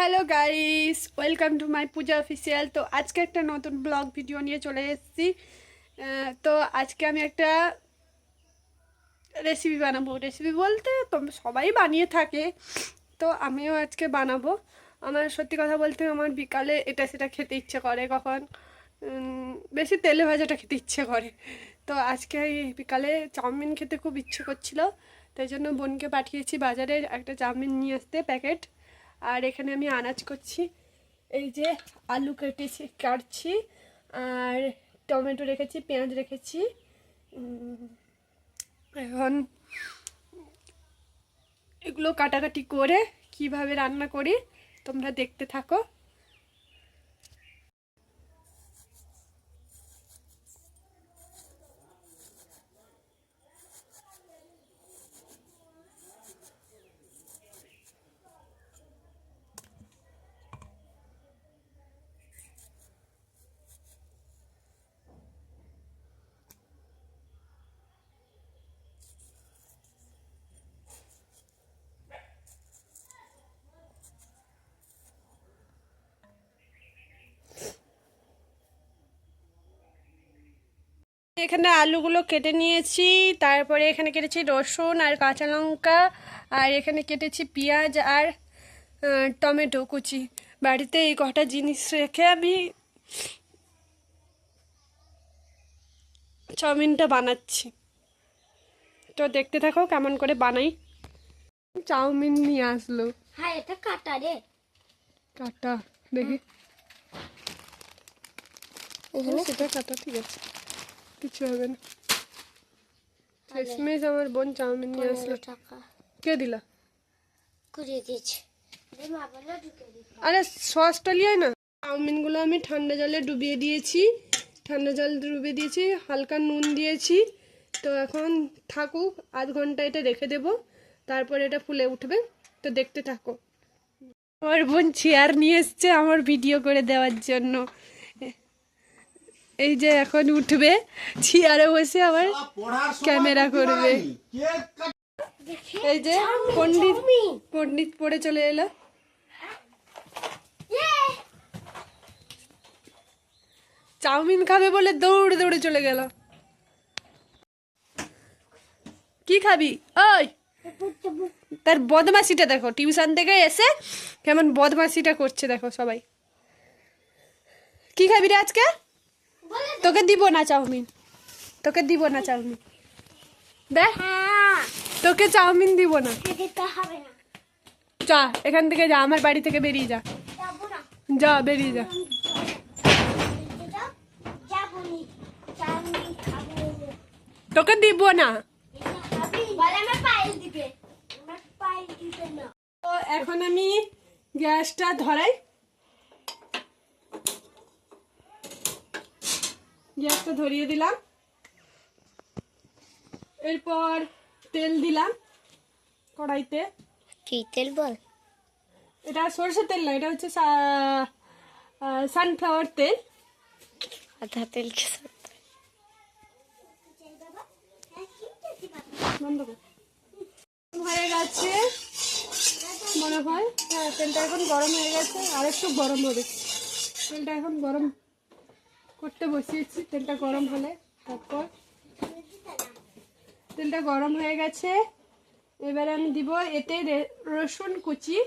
Hello guys welcome to my Puja official তো আজকে একটা নতুন ব্লগ ভিডিও নিয়ে চলে এসেছি। তো আজকে আমি একটা রেসিপি বানাবো। রেসিপি বলতে তোমরা সবাই বানিয়ে থাকে। তো আমিও আজকে বানাবো। আমার সত্যি কথা বলতে আমার বিকালে এটা সেটা খেতে ইচ্ছে করে কখন। বেশি তেলে ভাজাটা খেতে ইচ্ছে করে। তো আজকে বিকালে চাউমিন খেতে খুব ইচ্ছে করছিল। তাই জন্য বোনকে পাঠিয়েছি বাজারে একটা চাউমিন নিয়ে আসতে প্যাকেট। আর এখানে আমি আনাজ করছি। এই যে আলু কেটেছি, কাটছি আর টমেটো রেখেছি, পেঁয়াজ রেখেছি। এখন এগুলো কাটাকাটি করে কীভাবে রান্না করি, তোমরা দেখতে থাকো। এখানে আলুগুলো কেটে নিয়েছি তারপরে এখানে কেটেছি রসুন আর কাঁচা লঙ্কা আর এখানে কেটেছি পেঁয়াজ আর টমেটো কুচি। বাড়িতে এই কটা জিনিস রেখে আমি চাউমিনটা বানাচ্ছি। তো দেখতে থাকো কেমন করে বানাই। চাউমিন নিয়ে আসলো। হ্যাঁ এটা কাটা রে। কাটা দেখি। এখানে সেটা কাটা ঠিক আছে। কিছু হবে না। শেষমেশ আমার বোন চাউমিন নিয়ে আসলো। কে দিলা? কুড়িয়ে দিয়েছে। আরে সসটা লিয়ে না। চাউমিনগুলো আমি ঠান্ডা জলে ডুবিয়ে দিয়েছি। ঠান্ডা জল ডুবিয়ে দিয়েছি হালকা নুন দিয়েছি। তো এখন থাকুক আধ ঘণ্টা এটা রেখে দেব। তারপর এটা ফুলে উঠবে। তো দেখতে থাকো। আমার বোন চেয়ার নিয়ে এসছে আমার ভিডিও করে দেওয়ার জন্য। এই যে এখন উঠবে চেয়ারে বসে আবার ক্যামেরা করবে। এই যে পণ্ডিত পণ্ডিত পড়ে চলে এলো। চাউমিন খাবে বলে দৌড়ে দৌড়ে চলে গেল। কি খাবি? ওই! তার বদমাসিটা দেখো টিউশন থেকে এসে কেমন বদমাসিটা করছে দেখো সবাই। কি খাবি রে আজকে? তোকে দিব না চাউমিন। তোকে দিব না চাউমিন। দেখ। তোকে চাউমিন দিব না। যা এখান থেকে যা আমার বাড়ি থেকে বেরিয়ে যা। যা বেরিয়ে যা। তোকে দিব না। এখন আমি গ্যাসটা ধরাই। গ্যাসটা ধরিয়ে দিলাম। এরপর তেল দিলাম কড়াইতে। কি তেল বল? এটা সরষের তেল না এটা হচ্ছে সানফ্লাওয়ার তেল। আধা তেল বন্ধ হয়ে গেছে মনে হয়। হ্যাঁ তেলটা এখন গরম হয়ে গেছে আর একটু গরম হবে। তেলটা এখন গরম করতে বসিয়েছি। তেলটা গরম হলে, তারপর তেলটা গরম হয়ে গেছে। এবারে আমি দিব এতে রসুন কুচি।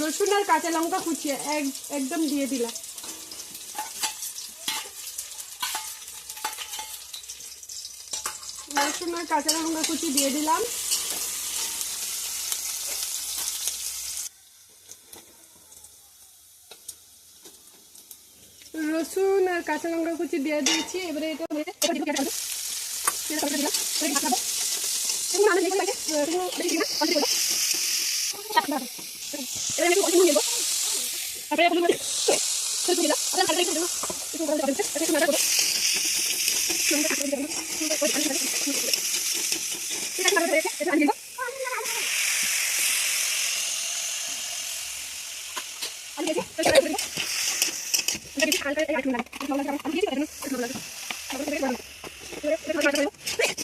রসুন আর কাঁচা লঙ্কা কুচি, এক- একদম দিয়ে দিলাম। রসুন আর কাঁচা লঙ্কা কুচি দিয়ে দিলাম। রসুন আর কাঁচা লঙ্কা কুচি দিয়ে দিয়েছি। এবারে এটা এবার দিব পেঁয়াজ কুচি। পেঁয়াজ কুচি দিলাম। এবারে ঢাকা দেবো। এগুলো আমি দেখি লাগে। এগুলো দেখি না, অল্প দেবো। এবারে আমি একটু অল্প নুন দিয়ে দেবো। তারপরে এগুলো দিয়ে- ছোট ছোট দিলাম। আবার হালকা একটু দেবো। একটু গরম দেবো। একটু নাড়া করব। নুনটা একটু দিয়ে দেবো। নুনটা একটু দিয়ে দেবো। এটা একটু নাড়া করে রেখে, এটা আমি দিয়ে দেবো। আমি দিয়েছি, এটা একটু দিয়ে দেবো। এটা দিয়েছি, হালকা একটু নাড়া। একটু ভালো লাগবে। আমি দিয়েছি, এটা একটু ভালো লাগবে। তারপরে এটা গরম। এবারে এটা ভালো করে দেবো। এবারে ঢাকা দেবো।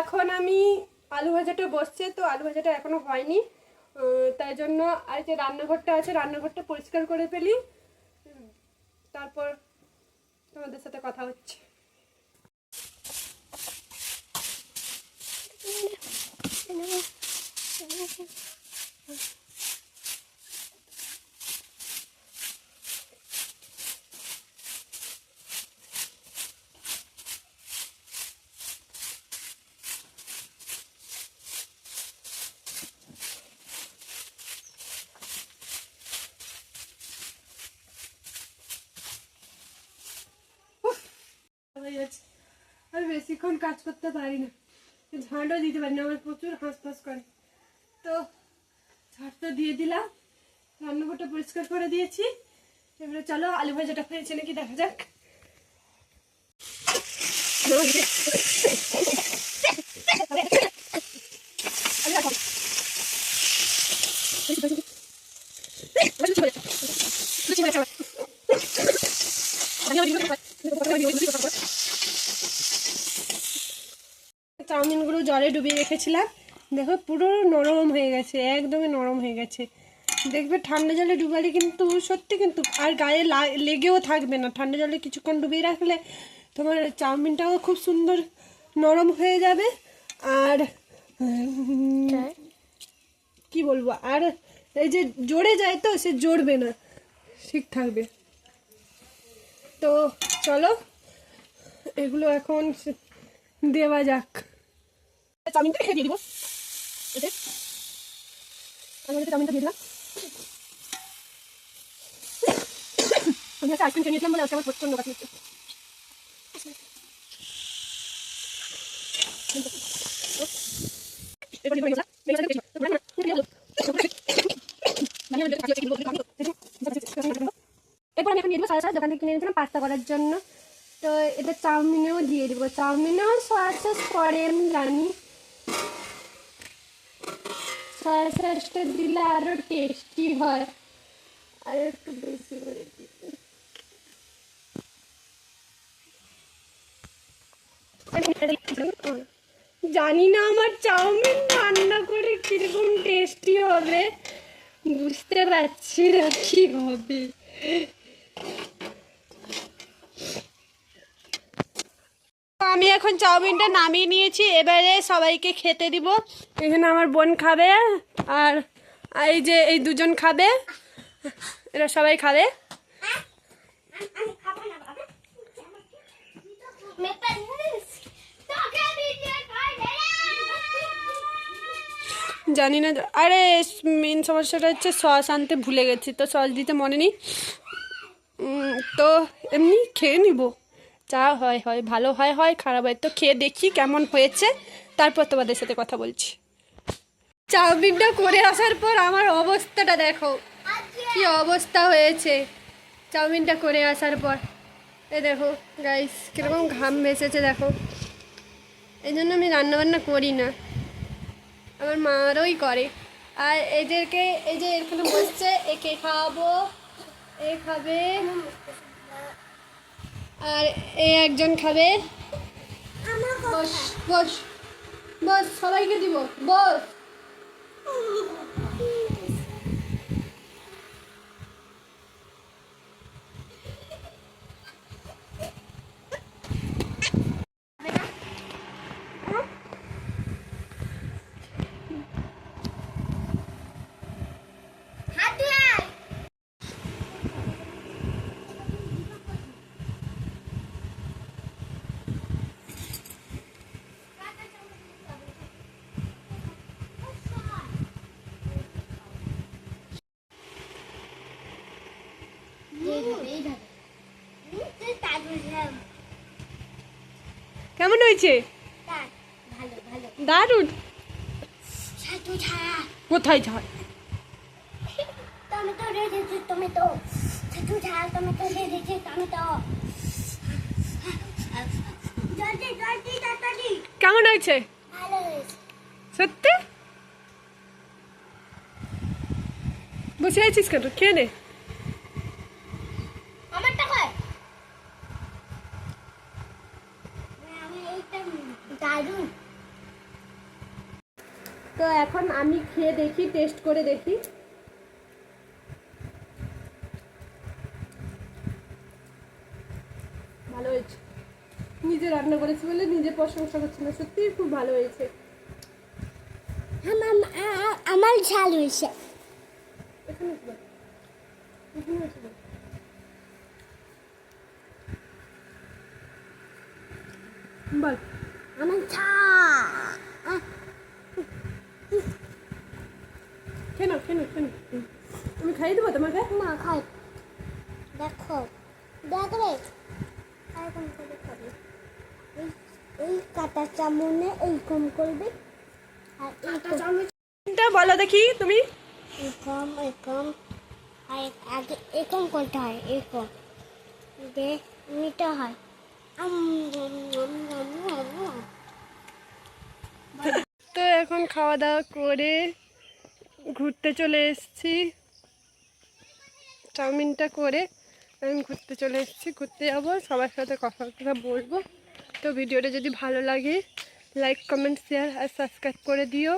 এখন আমি আলু ভাজাটা বসছে, তো আলু ভাজাটা এখনও হয়নি। তাই জন্য আর যে রান্নাঘরটা আছে, রান্নাঘরটা পরিষ্কার করে ফেলি। তারপর তোমাদের সাথে কথা হচ্ছে। হয়ে যাচ্ছে আমি বেশিক্ষণ কাজ করতে পারি না। ঝাঁটও দিতে পারি না, আমার প্রচুর হাঁস হাঁসফাঁস করে। তো ঝাঁট তো দিয়ে দিলাম, রান্নাঘরটা পরিষ্কার করে দিয়েছি। এবারে চলো আলু ভাজাটা হয়েছে নাকি দেখা যাক। চাউমিনগুলো জলে ডুবিয়ে রেখেছিলাম। দেখো পুরো নরম হয়ে গেছে একদমই নরম হয়ে গেছে। দেখবে ঠান্ডা জলে ডুবালে কিন্তু সত্যি কিন্তু আর গায়ে লা- লেগেও থাকবে না। ঠান্ডা জলে কিছুক্ষণ ডুবিয়ে রাখলে তোমার চাউমিনটাও খুব সুন্দর নরম হয়ে যাবে। আর কি বলব? আর এই যে জোরে যায় তো সে জড়বে না। ঠিক থাকবে। তো চলো এগুলো এখন দেওয়া যাক। চাউমিনটা রেখে দিয়ে দিব। এতে আমি এতে চাউমিনটা দিয়ে দিলাম। আমি একটা আইসক্রিম হচ্ছে। এরপর আমি এখন দিয়ে দেবো সারা সারা দোকান থেকে কিনে এনেছিলাম, পাস্তা করার জন্য। তো এটা চাউমিনেও দিয়ে দেবো। চাউমিনেও সয়া সস পরে আমি জানি সয়া সসটা দিলে আরও টেস্টি হয়। আর একটু বেশি করে। জানি না আমার চাউমিন রান্না করে কীরকম টেস্টি হবে। বুঝতে পারছি না কি হবে। আমি এখন চাউমিনটা নামিয়ে নিয়েছি, এবারে সবাইকে খেতে দিব। এখানে আমার বোন খাবে, আর এই যে এই দুজন খাবে, এরা সবাই খাবে। জানি না, আরে মেন সমস্যাটা হচ্ছে সস আনতে ভুলে গেছি, তো সস দিতে মনে নেই। তো এমনি খেয়ে নিবো। যা হয় হয়, ভালো হয় হয়, খারাপ হয়, তো খেয়ে দেখি কেমন হয়েছে। তারপর তোমাদের সাথে কথা বলছি। চাউমিনটা করে আসার পর আমার অবস্থাটা দেখো। কি অবস্থা হয়েছে। চাউমিনটা করে আসার পর। এ দেখো গাইস কীরকম ঘাম ভেসেছে, দেখো। এই জন্য আমি রান্নাবান্না করি না। আমার মারই করে। আর এদেরকে, এই যে এখানে বসছে, একে খাওয়াবো, এ খাবে আর এ একজন খাবে। বস বস বস সবাইকে দিব। বস। হয়েছে? দারুণ। কোথায় টমেটো জলদি কেমন হয়েছে। সত্যি? বসে আছিস কেন? খেয়ে নে। দারুণ। তো এখন আমি খেয়ে দেখি টেস্ট করে দেখি। ভালো হয়েছে। নিজে রান্না করেছি বলে নিজে প্রশংসা করছি না সত্যিই খুব ভালো হয়েছে। আমার আ- আমার ঝাল হয়েছে। এখানে এখানে এসে বল। বল ঝাল কেন কেন কেন আমি খাইয়ে দেবো তোমাকে? মা খাই দেখো দেখ রে। এরকম করে খাবি? এই এই কাটা চামচে এইরকম করবি। আর এইরকম এটা বলো দেখি তুমি। এরকম এরকম আর আগে এরকম করতে হয় এরকম দে মিটা হয়। আম, আম, আম, আম, আম, খাওয়া দাওয়া করে ঘুরতে চলে এসেছি। চাউমিনটা করে আমি ঘুরতে চলে এসেছি, ঘুরতে যাব, সবার সাথে কথা কথা বলব। তো ভিডিওটা যদি ভালো লাগে লাইক কমেন্ট শেয়ার আর সাবস্ক্রাইব করে দিও।